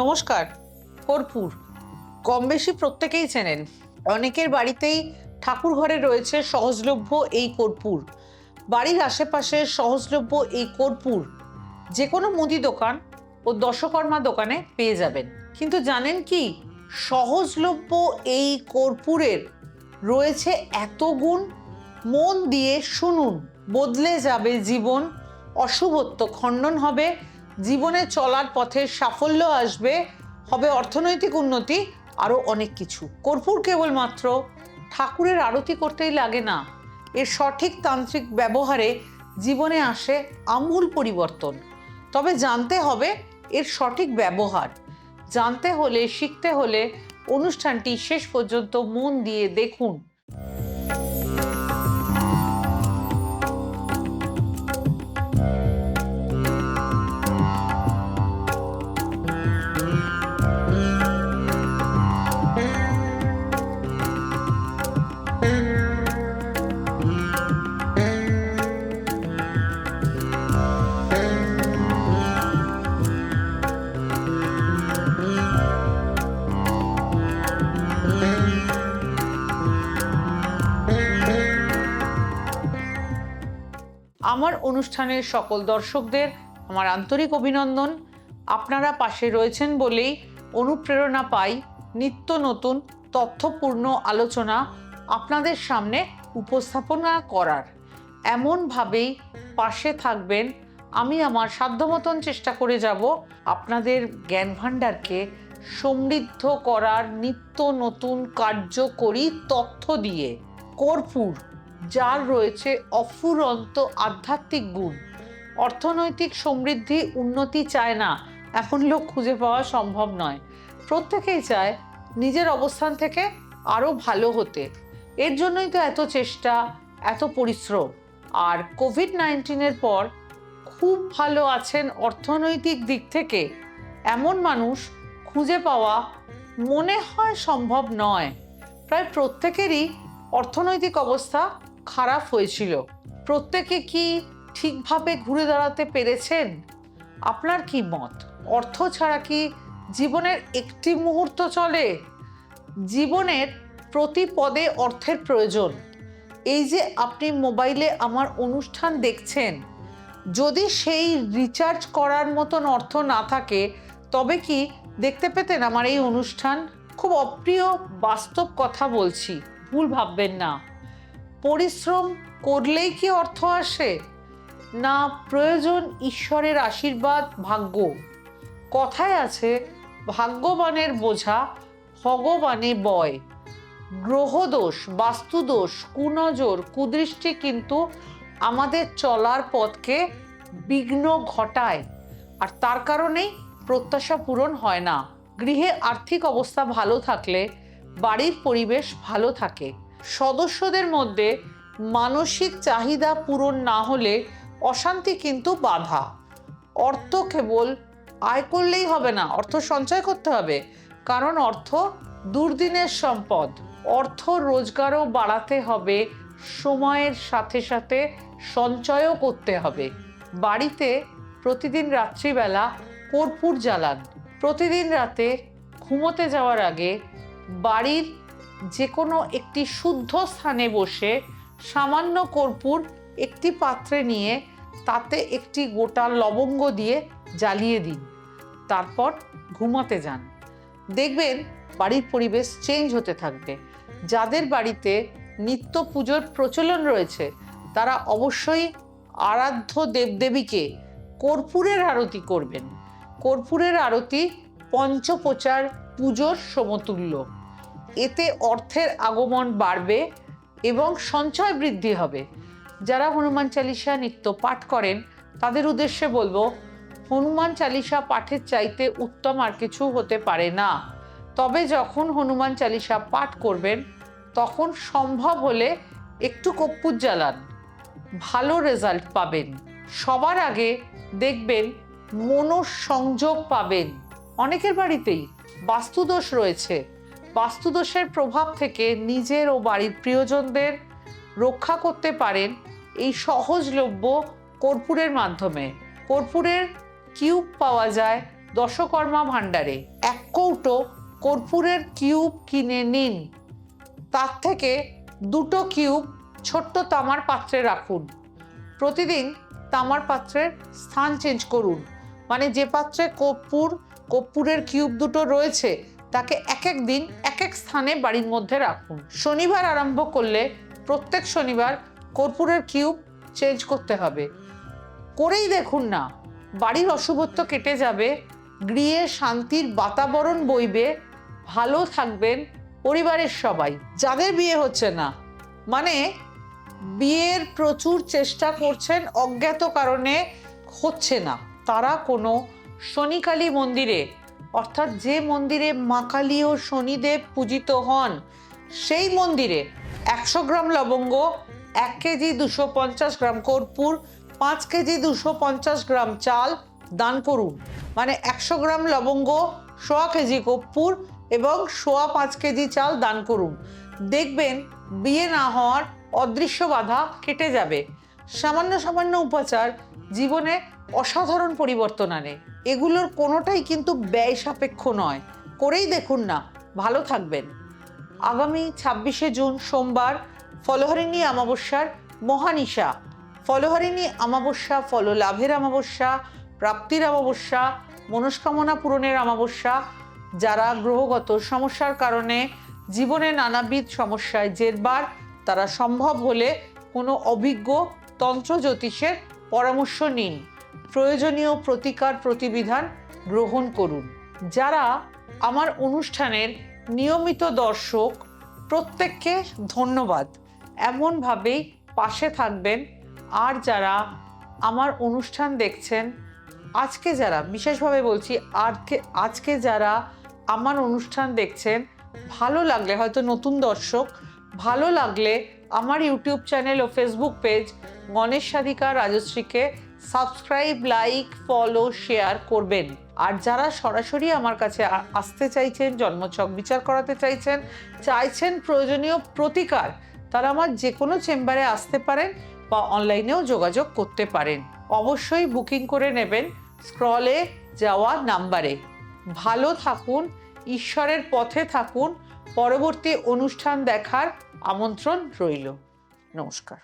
নমস্কার কর্পূর কম বেশি প্রত্যেকেই চেনেন। অনেকের বাড়িতেই ঠাকুর ঘরে রয়েছে সহজলভ্য এই কর্পূর। বাড়ির আশেপাশে সহজলভ্য এই কর্পূর যে কোনো মুদি দোকান ও দশকর্মা দোকানে পেয়ে যাবেন। কিন্তু জানেন কি, সহজলভ্য এই কর্পূরের রয়েছে এত গুণ, মন দিয়ে শুনুন, বদলে যাবে জীবন, অশুভত্ব খণ্ডন হবে জীবনে চলার পথে সাফল্য আসবে, হবে অর্থনৈতিক উন্নতি আরও অনেক কিছু। কর্পূর কেবলমাত্র ঠাকুরের আরতি করতেই লাগে না। এর সঠিক তান্ত্রিক ব্যবহারে জীবনে আসে আমূল পরিবর্তন। তবে জানতে হবে এর সঠিক ব্যবহার। জানতে হলে, শিখতে হলে অনুষ্ঠানটি শেষ পর্যন্ত মন দিয়ে দেখুন। আমার অনুষ্ঠানের সকল দর্শকদের আমার আন্তরিক অভিনন্দন। আপনারা পাশে রয়েছেন বলেই অনুপ্রেরণা পাই নিত্য নতুন তথ্যপূর্ণ আলোচনা আপনাদের সামনে উপস্থাপনা করার। এমনভাবেই পাশে থাকবেন। আমি আমার সাধ্যমতন চেষ্টা করে যাব আপনাদের জ্ঞান ভাণ্ডারকে সমৃদ্ধ করার নিত্য নতুন কার্যকরী তথ্য দিয়ে। কর্পূর যার রয়েছে অফুরন্ত আধ্যাত্মিক গুণ। অর্থনৈতিক সমৃদ্ধি উন্নতি চায় না, এখন লোক খুঁজে পাওয়া সম্ভব নয়। প্রত্যেকেই চায় নিজের অবস্থান থেকে আরও ভালো হতে। এর জন্যই তো এত চেষ্টা, এত পরিশ্রম। আর কোভিড নাইন্টিনের পর খুব ভালো আছেন অর্থনৈতিক দিক থেকে। এমন মানুষ খুঁজে পাওয়া মনে হয় সম্ভব নয়। প্রায় প্রত্যেকেরই অর্থনৈতিক অবস্থা খারাপ হয়েছিল। প্রত্যেকে কি ঠিকভাবে ঘুরে দাঁড়াতে পেরেছেন? আপনার কি মত? অর্থ ছাড়া কি জীবনের একটি মুহূর্ত চলে? জীবনের প্রতি পদে অর্থের প্রয়োজন। এই যে আপনি মোবাইলে আমার অনুষ্ঠান দেখছেন, যদি সেই রিচার্জ করার মতন অর্থ না থাকে, তবে কি দেখতে পেতেন আমার এই অনুষ্ঠান? খুব অপ্রিয় বাস্তব কথা বলছি, ভুল ভাববেন না। পরিশ্রম করলেই কি অর্থ আসে? না, প্রয়োজন ঈশ্বরের আশীর্বাদ, ভাগ্য। কথায় আছে, ভাগ্যবানের বোঝা ভগবানে বয়। গ্রহদোষ, বাস্তুদোষ, কুনজর, কুদৃষ্টি কিন্তু আমাদের চলার পথকে বিঘ্ন ঘটায়। আর তার কারণেই প্রত্যাশা পূরণ হয় না। গৃহে আর্থিক অবস্থা ভালো থাকলে, বাড়ির পরিবেশ ভালো থাকে। সদস্যদের মধ্যে মানসিক চাহিদা পূরণ না হলে অশান্তি কিন্তু বাধা। অর্থ কেবল আয় করলেই হবে না, অর্থ সঞ্চয় করতে হবে। কারণ অর্থ দুর্দিনের সম্পদ। অর্থ রোজগারও বাড়াতে হবে, সময়ের সাথে সাথে সঞ্চয়ও করতে হবে। বাড়িতে প্রতিদিন রাত্রিবেলা কর্পূর জ্বালান। প্রতিদিন রাতে ঘুমোতে যাওয়ার আগে বাড়ির যে কোনো একটি শুদ্ধ স্থানে বসে সামান্য কর্পূর একটি পাত্রে নিয়ে তাতে একটি গোটা লবঙ্গ দিয়ে জ্বালিয়ে দিন। তারপর ঘুমাতে যান। দেখবেন বাড়ির পরিবেশ চেঞ্জ হতে থাকবে। যাদের বাড়িতে নিত্য পুজোর প্রচলন রয়েছে, তারা অবশ্যই আরাধ্য দেবদেবীকে কর্পূরের আরতি করবেন। কর্পূরের আরতি পঞ্চপ্রচার পুজোর সমতুল্য। এতে অর্থের আগমন বাড়বে এবং সঞ্চয় বৃদ্ধি হবে। যারা হনুমান চালিসা নিত্য পাঠ করেন, তাদের উদ্দেশ্যে বলব, হনুমান চালিসা পাঠের চাইতে উত্তম আর কিছু হতে পারে না। তবে যখন হনুমান চালিসা পাঠ করবেন, তখন সম্ভব হলে একটু কপ্পুর জ্বালান। ভালো রেজাল্ট পাবেন। সবার আগে দেখবেন, মনোসংযোগ পাবেন। অনেকের বাড়িতেই বাস্তুদোষ রয়েছে। বাস্তুদোষের প্রভাব থেকে নিজের ও বাড়ির প্রিয়জনদের রক্ষা করতে পারেন এই সহজলভ্য কর্পূরের মাধ্যমে। কর্পূরের কিউব পাওয়া যায় দশকর্মা ভাণ্ডারে। এক কৌটো কর্পূরের কিউব কিনে নিন। তার থেকে দুটো কিউব ছোট্ট তামার পাত্রে রাখুন। প্রতিদিন তামার পাত্রের স্থান চেঞ্জ করুন। মানে যে পাত্রে কর্পূর, কর্পূরের কিউব দুটো রয়েছে তাকে এক এক দিন এক এক স্থানে বাড়ির মধ্যে রাখুন। শনিবার আরম্ভ করলে প্রত্যেক শনিবার কর্পূরের কিউব চেঞ্জ করতে হবে। করেই দেখুন না, বাড়ির অশুভত্ব কেটে যাবে, গৃহে শান্তির বাতাবরণ বইবে, ভালো থাকবেন পরিবারের সবাই। যাদের বিয়ে হচ্ছে না মানে বিয়ের প্রচুর চেষ্টা করছেন, অজ্ঞাত কারণে হচ্ছে না। তারা কোনো শনিকালী মন্দিরে অর্থাৎ যে মন্দিরে মা কালী ও শনিদেব পূজিত হন, সেই মন্দিরে একশো গ্রাম লবঙ্গ, এক কেজি দুশো পঞ্চাশ গ্রাম কর্পূর, পাঁচ কেজি দুশো পঞ্চাশ গ্রাম চাল দান করুন। মানে একশো গ্রাম লবঙ্গ, সোয়া কেজি কর্পূর এবং সোয়া পাঁচ কেজি চাল দান করুন। দেখবেন বিয়ে না হওয়ার অদৃশ্য বাধা কেটে যাবে। সামান্য সামান্য উপাচার জীবনে অসাধারণ পরিবর্তন আনে। এগুলোর কোনোটাই কিন্তু ব্যয় সাপেক্ষ নয়। করেই দেখুন না। ভালো থাকবেন। আগামী ছাব্বিশে জুন সোমবার, ফলহরিণী অমাবস্যার মহানিশা। ফলহরিণী অমাবস্যা ফল লাভের অমাবস্যা, প্রাপ্তির অমাবস্যা, মনস্কামনা পূরণের অমাবস্যা। যারা গ্রহগত সমস্যার কারণে জীবনে নানাবিধ সমস্যায় জেরবার, তারা সম্ভব হলে কোনো অভিজ্ঞ তন্ত্র জ্যোতিষের পরামর্শ নিন। প্রয়োজনীয় প্রতিকার প্রতিবিধান গ্রহণ করুন। যারা আমার অনুষ্ঠানের নিয়মিত দর্শক, প্রত্যেককে ধন্যবাদ। এমনভাবেই পাশে থাকবেন। আর যারা আমার অনুষ্ঠান দেখছেন, আজকে যারা, বিশেষভাবে বলছি আজকে আজকে যারা আমার অনুষ্ঠান দেখছেন, ভালো লাগলে, হয়তো নতুন দর্শক, ভালো লাগলে আমার ইউটিউব চ্যানেল ও ফেসবুক পেজ গণেশ সাধিকা রাজশ্রীকে সাবস্ক্রাইব, লাইক, ফলো, শেয়ার করবেন। আর যারা সরাসরি আমার কাছে আসতে চাইছেন, জন্মছক বিচার করাতে চাইছেন চাইছেন প্রয়োজনীয় প্রতিকার, তারা আমার যে কোনো চেম্বারে আসতে পারেন বা অনলাইনেও যোগাযোগ করতে পারেন। অবশ্যই বুকিং করে নেবেন স্ক্রলে যাওয়া নাম্বারে। ভালো থাকুন, ঈশ্বরের পথে থাকুন, পরবর্তী অনুষ্ঠান দেখার আমন্ত্রণ রইল। নমস্কার।